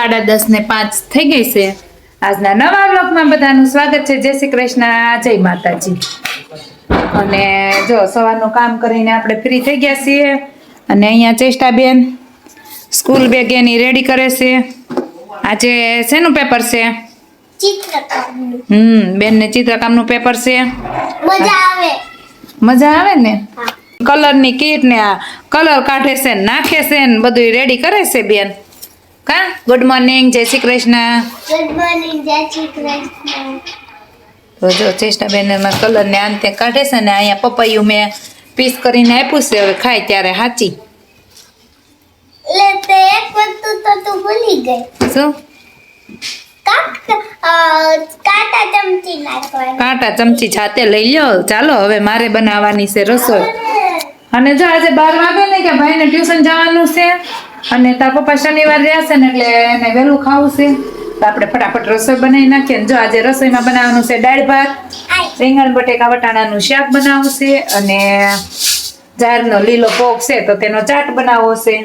સાડા દસ ને પાંચ થઈ ગઈ છે. આજના નવા બ્લોકમાં બધાનું સ્વાગત છે. જય શ્રી કૃષ્ણ. જય માતાજી. અને જો સવારનું કામ કરીને આપણે ફ્રી થઈ ગયા છીએ. અને અહીંયા ચેષ્ટાબેન સ્કૂલ બેગ એની રેડી કરે છે. આજે શેનું પેપર છે? હમ બેનને ચિત્રકામનું પેપર છે. મજા આવે. મજા આવે ને. કલરની કીટ ને આ કલર કાઢે છે નાખે છે ને બધું રેડી કરે છે બેન. કા? ગુડ મોર્નિંગ જય શ્રી કૃષ્ણ. ગુડ મોર્નિંગ જય શ્રી કૃષ્ણ. તો જો ચેષ્ટાબેન એમાં કલર ને અંતે કાઢે છે ને અહીંયા પપૈયું મેં પીસ કરીને આપ્યું છે હવે ખાય ત્યારે અ, કાંટા ચમચી જાતે લઈ લ્યો. ચાલો હવે મારે બનાવવાની છે રસોઈ. અને જો આજે બાર વાગે ને કે ભાઈને ટ્યુશન જવાનું છે અને તાર પપ્પા શનિવાર રહ્યા છે ને એટલે એને વહેલું ખાવું છે. તો આપણે ફટાફટ રસોઈ બનાવી નાખીએ ને જો આજે રસોઈમાં બનાવવાનું છે દાળ ભાત, રીંગણ, બટેકા, વટાણાનું શાક બનાવવું છે અને જારનો લીલો પોક છે તો તેનો ચાટ બનાવવો છે.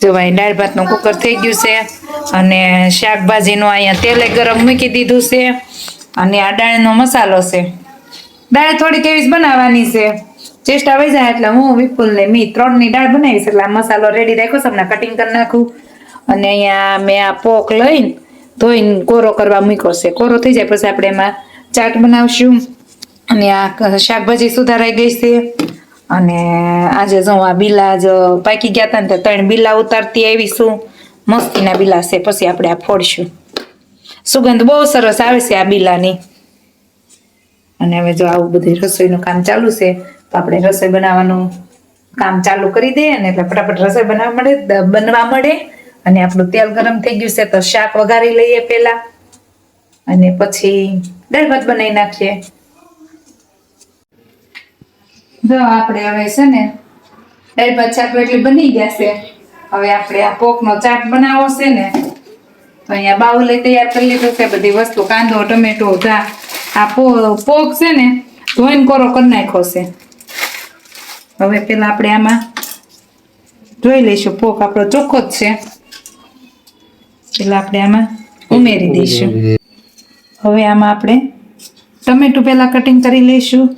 જો ભાઈ દાળ ભાતનું કુકર થઈ ગયું છે અને શાકભાજીનું અહીંયા તેલે ગરમ મૂકી દીધું છે અને આ દાળનો મસાલો છે. દાળ થોડીક એવી જ બનાવવાની છે. ચેષ્ટા આવી જાય એટલે હું વિપુલ ને મી ત્રણની દાળ બનાવીશ એટલે આ મસાલો રેડી રાખ્યો છે, હમણાં કટિંગ કરી નાખું. અને અહીંયા મેં આ પોક લઈને ધોઈને કોરો કરવા મૂક્યો છે. કોરો થઈ જાય પછી આપણે એમાં ચાટ બનાવશું. અને આ શાકભાજી સુધારાઈ ગઈ છે. અને આજે જો આ બિલા જ પાકી ગયા હતા ને ત્રણ બિલા ઉતારતી આવીશું મસ્તીના બિલા છે, પછી આપણે આ ફોડશું. સુગંધ બહુ સરસ આવે છે આ બિલાની. અને હવે જો આવું બધું રસોઈનું કામ ચાલુ છે તો આપણે રસોઈ બનાવવાનું કામ ચાલુ કરી દઈએ ને એટલે ફટાફટ રસોઈ બનાવવા મળે બનવા મળે. અને આપણું તેલ ગરમ થઈ ગયું છે તો શાક વઘારી લઈએ પહેલા. અને પછી દાળ ભાત બનાવી નાખીએ. જો આપણે હવે છે ને દાળ ભાત શાક એટલી બની ગયા છે. હવે આપણે આ પોકનો ચાટ બનાવો છે ને, તો અહીંયા બાઉલે તૈયાર કરી લીધું છે. બધી વસ્તુ, કાંદો, ટમેટો જા આ પોક છે ને, ધોઈને કોરો કરી નાખ્યો છે. હવે પેલા આપણે આમાં જોઈ લઈશું. પોક આપણો ચોખ્ખો જ છે. પેલા આપણે આમાં ઉમેરી દઈશું. હવે આમાં આપણે ટમેટું પેલા કટિંગ કરી લઈશું.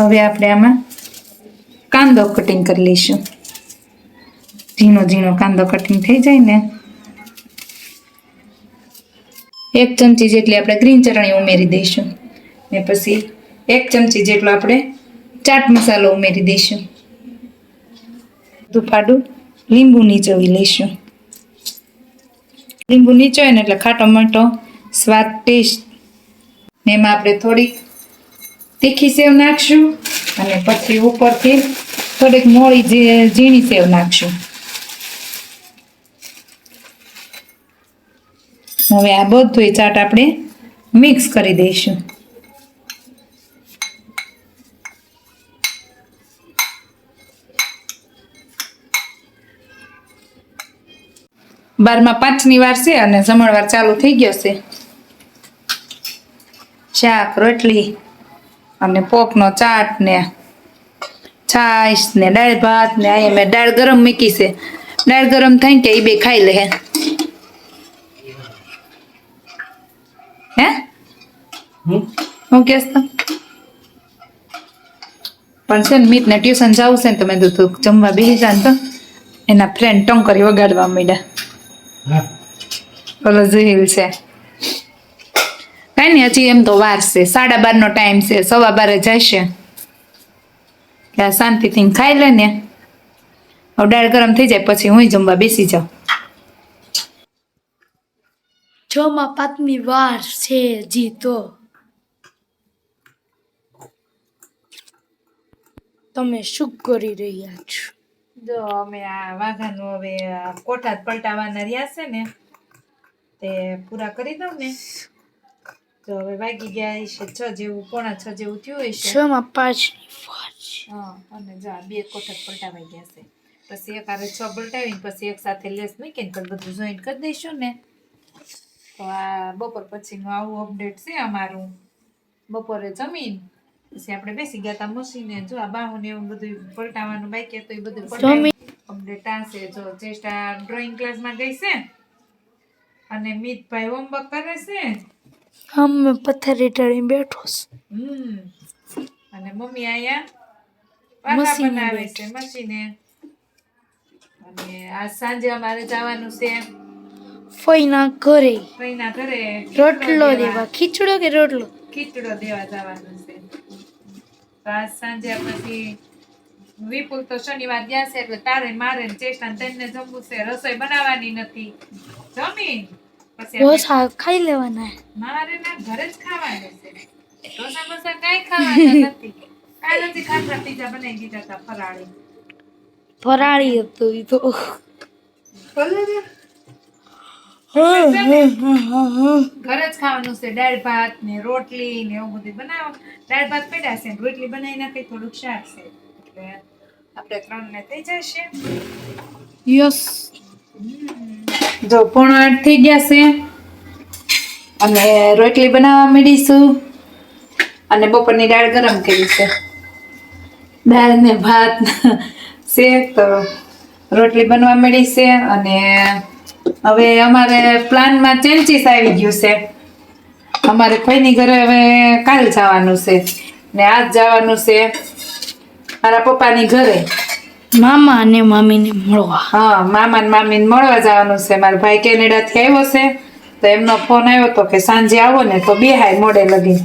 હવે આપણે આમાં કાંદો કટિંગ કરી લઈશું. ઝીણો ઝીણો કાંદો કટિંગ થઈ જાય ને એક ચમચી જેટલી આપણે ગ્રીન ચટણી ઉમેરી દઈશું. ને પછી એક ચમચી જેટલો આપણે ચાટ મસાલો ઉમેરી દઈશું. દુફાડું લીંબુ નીચોવી લઈશું. લીંબુ નીચોય ને એટલે ખાટો મીઠો સ્વાદ ટેસ્ટ. ને એમાં આપણે થોડીક તીખી સેવ નાખશું અને પછી ઉપરથી થોડીક મોળી ઝીણી સેવ નાખશું. હવે આ બધું ચાટ આપણે મિક્સ કરી દઈશું. બારમાં પાંચની વાર છે અને જમણવાર ચાલુ થઈ ગયો છે. શાક, રોટલી અને પોકનો ચાટ ને છાશ ને દાળ ભાત ને અહીંયા મેં દાળ ગરમ મૂકી છે. દાળ ગરમ થાય કે એ બે ખાઈ લે હે? હે કેસ તો? પણ છે ને મીતને ટ્યુશન જવું છે ને તમે તું જમવા બેસી જાન તો. એના ફ્રેન્ડ ટંકરી વગાડવા માંડ્યા. ઓલો જહીલ છે. કઈ નહીં હજી એમ તો વાર છે. સાડા બાર નો ટાઈમ છે. સવા બારે જશે. કે શાંતિથી ખાઈ લે ને. હવે દાળ ગરમ થઈ જાય પછી હું જમવા બેસી જાઉં. છ માં પાંચમી વાર છે જીતો તમે શું કરી રહ્યા છો? જો અમે આ વાઘાનું હવે કોઠા પલટાવાના રહ્યા છે ને તે પૂરા કરી દઉં ને. તો હવે વાગી ગયા છે છ જેવું પોણા છ જેવું થયું છ હશે. માં પાંચ હા અને જો બે કોઠા જ પલટાવાઈ ગયા છે. પછી એક આરે છ પલટાવીને પછી એક સાથે લેસ મૂકીને બધું જોઈન્ટ કરી દઈશું ને. તો આ બપોર પછીનું આવું અપડેટ છે અમારું. બપોરે જમીન. પછી આપણે બેસી ગયા તા મશીને. જો આ બાહુને એવું બધું પલટાવવાનું બાકી હતું એ બધું જમી. પલટાવી કમ્પ્લીટ આ જો ચેષ્ટા ડ્રોઈંગ ક્લાસમાં ગઈ છે. અને મિતભાઈ હોમવર્ક કરે છે. હમ પથ્થર ઢળી બેઠો હમ. અને મમ્મી આયા? પાકા બનાવે છે મશીને. અને આજ સાંજે અમારે જવાનું છે. ફઈના ઘરે. ફઈના ઘરે રોટલો દેવા. ખીચડો કે રોટલો? ખીચડો દેવા જવાનું છે. તો આજ સાંજે પછી વિપુલ તો શનિવાર ગયા છે એટલે તારે મારે ચેષ્ટા ને જમવું છે. રસોઈ બનાવવાની નથી. જમી. પછી ખાઈ લેવાના. મારે ના ઘરે જ ખાવાનું છે. ઢોસા બોસા કઈ ખાવાના નથી. કાંઈ નથી ખાતા પીઝા બનાવી દીધા હતા ફરાળી. ફરાળી હતું એ તો. ઘરે જ ખાવાનું છે દાળ ભાત ને રોટલી ને એવું બધું બનાવો દાળ ભાત પડ્યા છે રોટલી બનાવી નાખી થોડુંક શાક છે. એટલે આપણે ત્રણ ને થઈ જશે. યસ. જો પોણા આઠ થઈ ગયા છે. અને રોટલી બનાવવા મળીશું અને બપોરની દાળ ગરમ કરી છે. દાળ ને ભાત છે તો રોટલી બનવા મળી છે અને હવે અમારે પ્લાનમાં ચેન્જીસ આવી ગયું છે. અમારે કોઈની ઘરે હવે કાલ જવાનું છે ને આજ જવાનું છે મારા પપ્પાની ઘરે. મામા અને મામીને મળવા. હા મામા ને મામીને મળવા જવાનું છે. મારો ભાઈ કેનેડાથી આવ્યો છે. તો એમનો ફોન આવ્યો તો કે સાંજે આવો ને તો બેહાય મોડે લગી.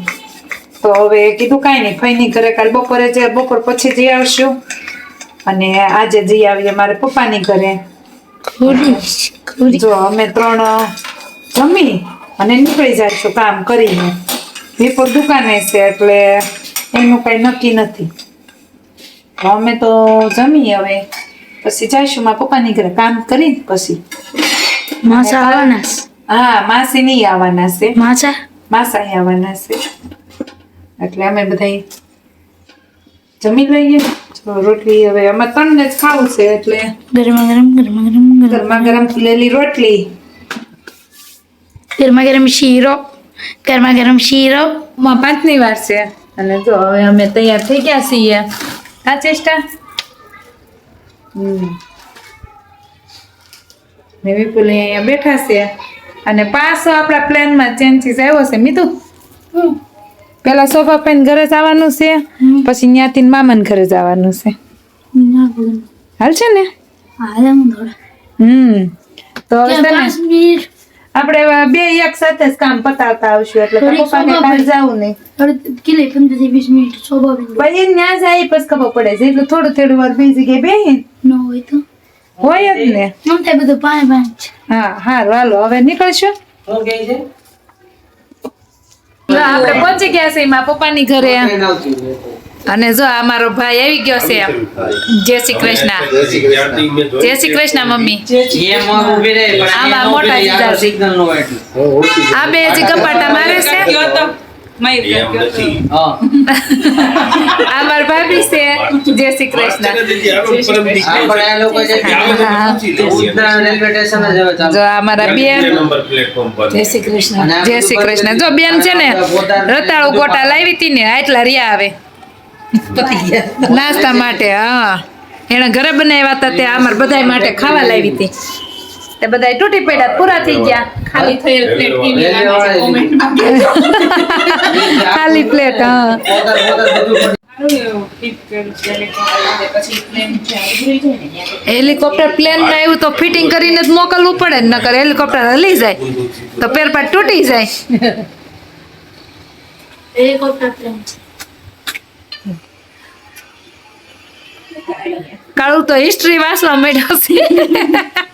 તો હવે કીધું કાંઈ નહીં ફઈની ઘરે કાલ બપોરે જે બપોર પછી જઈ આવશું. અને આજે જઈ આવીએ મારા પપ્પાની ઘરે. ખુરી જો અમે ત્રણ જમી અને નીકળી જઈશું કામ કરીને. વિપુર દુકાને છે એટલે એનું કઈ નક્કી નથી. તો અમે તો જમી હવે. પછી જઈશું મારા પપ્પાની ઘરે કામ કરીને પછી. માસા આવવાના હા માસી નહીં આવવાના છે. માસા? માસા આવવાના છે. એટલે અમે બધા જમી લઈએ. રોટલી હવે અમે ત્રણને જ ખાવું છે એટલે ગરમા ગરમ ગરમા ગરમ ગરમ ગરમા. ફૂલેલી રોટલી. ગરમા ગરમ શીરો ગરમા ગરમ શીરો. માં પાંચની વાર છે. અને જો હવે અમે તૈયાર થઈ ગયા છીએ. આ ચેષ્ટા? હમ. ને વિપુલ અહીંયા બેઠા છે. અને પાછો આપણા પ્લાનમાં ચેન્જીસ આવ્યો છે મીતુ? પેલા સોફા પેન ઘરે જવાનું છે પછી ત્યાંથી મામાને ઘરે જવાનું છે. હાલ છે ને? હમ. તો આપણે બે એક સાથે જ કામ પતાવતા આવશું એટલે પપ્પા ને કાલ જવું નહીં. કિલે પંદર વીસ મિનિટ સોબા પછી ત્યાં જાય પછી ખબર પડે છે એટલે થોડું થોડું વાર બીજી જગ્યાએ બેહીને ન. હોય તો? હોય જ ને. બધું હા હારું હાલો હવે નીકળશું. આપણે પહોંચી ગયા છે મારા પપ્પાની ઘરે. અને જો આ મારો ભાઈ આવી ગયો છે જય શ્રી કૃષ્ણ. જય શ્રી કૃષ્ણ. મમ્મી. આમાં મોટા. આ બે હજી કપાટા મારે છે. આ ભાભી છે જય શ્રી કૃષ્ણ જો આ બેન જય શ્રી કૃષ્ણ જય શ્રી કૃષ્ણ જો બેન છે ને રતાળુ ગોટા લાવી હતી ને આટલા રિયા આવે નાસ્તા માટે હા એને ઘરે બનાવ્યા હતા તે અમાર બધા માટે ખાવા લાવી હતી તે બધાય તૂટી પડ્યા પૂરા થઈ ગયા. ખાલી થયેલ પ્લેટ કેવી લાગે ખાલી પ્લેટ હા. હેલિકોપ્ટર પ્લેનમાં આવ્યું તો ફિટિંગ કરીને જ મોકલવું પડે ને નકર હેલિકોપ્ટર હલી જાય. તો પેરપાટ તૂટી જાય. હેલિકોપ્ટર પ્લેન કાળું તો હિસ્ટ્રી વાંચવા માંડ્યો છે.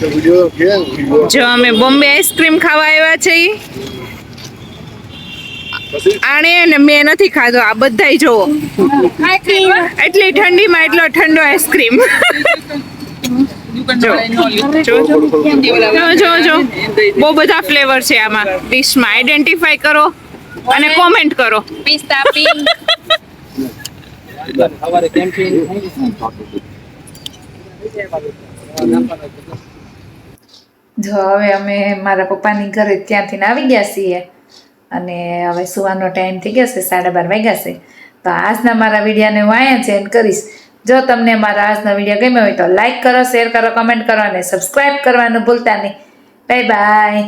કે વિડિયો જો અમે બોમ્બે આઈસ્ક્રીમ ખાવા આવ્યા છે. ઈ. આણે ને મેં નથી ખાધો આ બધાય જોવો. એટલી ઠંડીમાં એટલો ઠંડો આઈસ્ક્રીમ. જો જો જો. જો જો બહુ બધા ફ્લેવર છે આમાં. ડિશમાં આઈડેન્ટિફાઈ કરો અને કોમેન્ટ કરો. પિસ્તા પિંક. જો હવે અમે મારા પપ્પાની ઘરે ત્યાંથી આવી ગયા છીએ. અને હવે સુવાનો ટાઈમ થઈ ગયો છે, સાડા બાર વાગ્યા છે. તો આજના મારા વિડીયાને હું અહીંયા જ કરીશ. જો તમને મારા આજનો વીડિયો ગમ્યો હોય તો લાઈક કરો શેર કરો કમેન્ટ કરો અને સબસ્ક્રાઈબ કરવાનું ભૂલતા નહીં. Bye bye